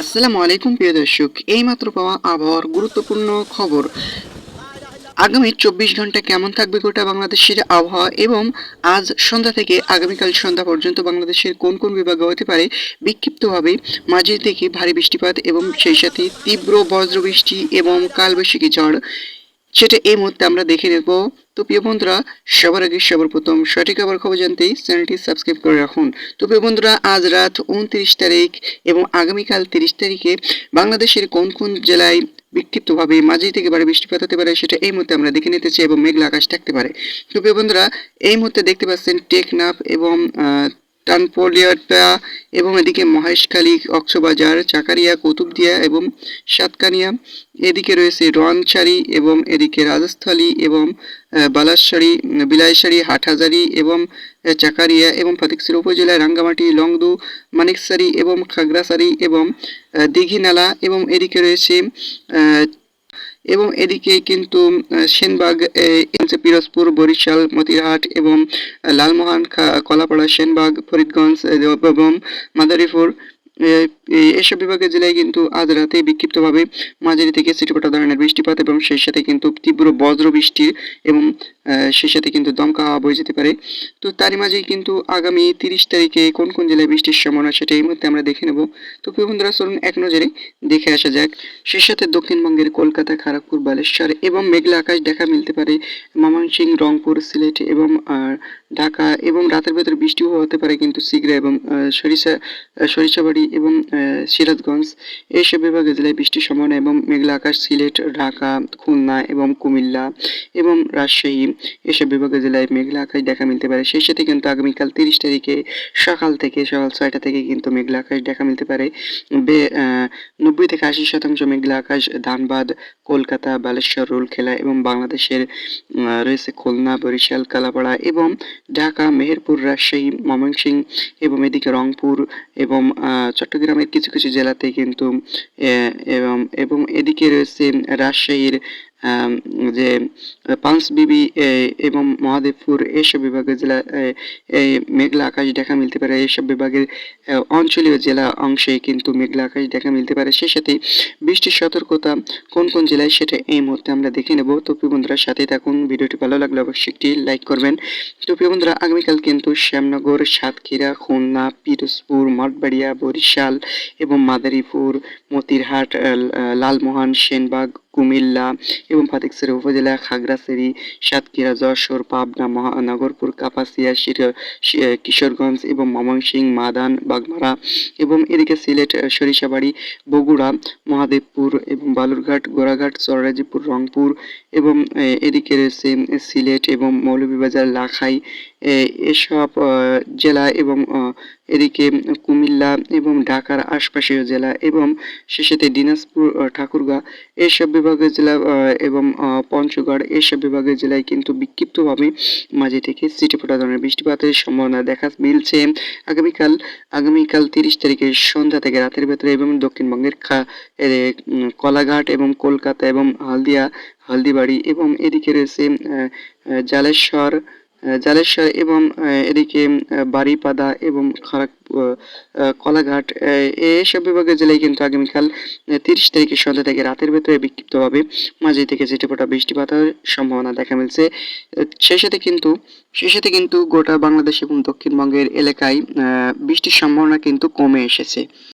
আসসালামু আলাইকুম প্রিয় দর্শক। এইমাত্র পাওয়া আবহাওয়ার গুরুত্বপূর্ণ খবর। আগামী চব্বিশ ঘণ্টা কেমন থাকবে গোটা বাংলাদেশের আবহাওয়া এবং আজ সন্ধ্যা থেকে আগামীকাল সন্ধ্যা পর্যন্ত বাংলাদেশের কোন কোন বিভাগে হতে পারে? বিক্ষিপ্তভাবে মাঝে থেকে ভারী বৃষ্টিপাত এবং সেই সাথে তীব্র বজ্রবৃষ্টি এবং কালবৈশাখী ঝড়। সেটা এই মুহূর্তে আমরা দেখে নেব। তো প্রিয় বন্ধুরা, সবার আগে সবার প্রথম সঠিক আবার খবর জানতেই চ্যানেলটি সাবস্ক্রাইব করে রাখুন। তো প্রিয় বন্ধুরা, আজ রাত উনত্রিশ তারিখ এবং আগামীকাল তিরিশ তারিখে বাংলাদেশের কোন কোন জেলায় বিক্ষিপ্তভাবে মাঝে থেকে বারে বৃষ্টিপাত হতে পারে সেটা এই মুহূর্তে আমরা দেখে নিতেছি এবং মেঘলা আকাশ থাকতে পারে। তো প্রিয় বন্ধুরা, এই মুহূর্তে দেখতে পাচ্ছেন টেকনাফ এবং টানপলিয়াটা এবং এদিকে মহেশখালী কক্সবাজার চাকারিয়া কুতুবদিয়া এবং সাতকানিয়া। এদিকে রয়েছে রনসারি এবং এদিকে রাজস্থলী এবং আহ, বালাসসারি বিলাইসারি হাটহাজারি এবং চাকারিয়া এবং ফটিকছড়ি উপজেলায় রাঙ্গামাটি লংদু মানিকসারি এবং খাগড়াছড়ি এবং দীঘিনালা এবং এদিকে রয়েছে এবং এদিকে কিন্তু সেনবাগ পিরোজপুর, বরিশাল, মতিরহাট এবং লালমোহন কলাপাড়া, সেনবাগ, ফরিদগঞ্জ এবং মাদারীপুর এসব বিভাগের জেলায় কিন্তু আজ রাতে বিক্ষিপ্তভাবে মাঝারি থেকে ছিটেফোঁটা ধরনের বৃষ্টিপাত এবং সেই সাথে কিন্তু তীব্র বজ্র বৃষ্টি এবং সাথে কিন্তু দমকা হাওয়া বয়ে যেতে পারে। তো তারই মাঝেই কিন্তু আগামী তিরিশ তারিখে কোন কোন জেলায় বৃষ্টির সম্ভাবনা সেটা এই মুহূর্তে আমরা দেখে নেব। তো প্রিয় বন্ধুরা, চলুন এক নজরে দেখে আসা যাক। সেই সাথে দক্ষিণবঙ্গের কলকাতা খড়গপুর বালেশ্বর এবং মেঘলা আকাশ দেখা মিলতে পারে। ময়মনসিংহ, রংপুর, সিলেট এবং ঢাকা এবং রাতের ভেতর বৃষ্টিও হতে পারে কিন্তু সিগড়া এবং সরিষা সরিষাবাড়ি এবং সিরাজগঞ্জ এইসব বিভাগে জেলায় বৃষ্টির সম্ভাবনা এবং মেঘলা আকাশ, সিলেট, ঢাকা, খুলনা এবং কুমিল্লা এবং রাজশাহী। এসব বিভাগের জেলায় মেঘলা আকাশ দেখা মিলতে পারে। সেই সাথে কিন্তু আগামীকাল তিরিশ তারিখে সকাল থেকে, সকাল ছয়টা থেকে কিন্তু মেঘলা আকাশ দেখা মিলতে পারে। বে নব্বই থেকে আশি শতাংশ মেঘলা আকাশ ধানবাদ, কলকাতা, বালেশ্বর, রোলখেলা এবং বাংলাদেশের রয়েছে খুলনা, বরিশাল, কালাপাড়া এবং ঢাকা, মেহেরপুর, রাজশাহী, ময়মনসিংহ এবং এদিকে রংপুর এবং চট্টগ্রামের কিছু কিছু জেলাতে কিন্তু এবং এবং এদিকে রয়েছে রাজশাহীর যে পাঁচবিবি এ, এবং মহাদেবপুর এইসব বিভাগের জেলা এই মেঘলা আকাশ দেখা মিলতে পারে। এইসব বিভাগের অঞ্চলীয় জেলা অংশে কিন্তু মেঘলা আকাশ দেখা মিলতে পারে। সেই সাথে বৃষ্টির সতর্কতা কোন কোন জেলায় সেটা এই মুহূর্তে আমরা দেখে নেব। তো প্রিয় বন্ধুরা সাথে থাকুন। ভিডিওটি ভালো লাগলে অবশ্যই একটি লাইক করবেন। তো প্রিয় বন্ধুরা আগামীকাল কিন্তু শ্যামনগর সাতক্ষীরা খুলনা পিরোজপুর মঠবাড়িয়া বরিশাল এবং মাদারীপুর মতিরহাট লালমোহন সেনবাগ কুমিল্লা এবং ফটিকছড়ি উপজেলা খাগড়াছড়ি, সাতক্ষীরা, যশোর, পাবনা, মহানগরপুর, কাপাসিয়া, শির- কিশোরগঞ্জ এবং ময়মনসিংহ, মাদান, বাগমারা এবং এদিকে সিলেট সরিষাবাড়ি, বগুড়া, মহাদেবপুর এবং বালুরঘাট, গোড়াঘাট, চররাজিপুর, রংপুর এবং এদিকে রয়েছে সিলেট এবং মৌলভীবাজার, লাখাই এসব জেলা এবং এদিকে কুমিল্লা এবং ঢাকার আশপাশীয় জেলা এবং শেষেতে দিনাজপুর ঠাকুরগাঁ এইসব বিভাগের জেলা এবং পঞ্চগড় এইসব বিভাগের জেলায় কিন্তু বিক্ষিপ্তভাবে মাঝে থেকে ছিটেফোঁটা ধরনের বৃষ্টিপাতের সম্ভাবনা দেখা মিলছে। আগামীকাল আগামীকাল তিরিশ তারিখে সন্ধ্যা থেকে রাতের ভেতরে এবং দক্ষিণবঙ্গের কলাঘাট এবং কলকাতা এবং হলদিয়া, হলদিবাড়ি এবং এদিকে রয়েছে জালেশ্বর জালেশ্বর এবং এদিকে বারিপাদা এবং আহ, কলাঘাট এইসব বিভাগের জেলায় কিন্তু আগামীকাল তিরিশ তারিখের সন্ধ্যা থেকে রাতের ভেতরে বিক্ষিপ্তভাবে মাঝে থেকে ছিটেফোঁটা বৃষ্টিপাতের সম্ভাবনা দেখা মিলছে। সেই সাথে কিন্তু সেই সাথে কিন্তু গোটা বাংলাদেশ এবং দক্ষিণবঙ্গের এলাকায় বৃষ্টির সম্ভাবনা কিন্তু কমে এসেছে।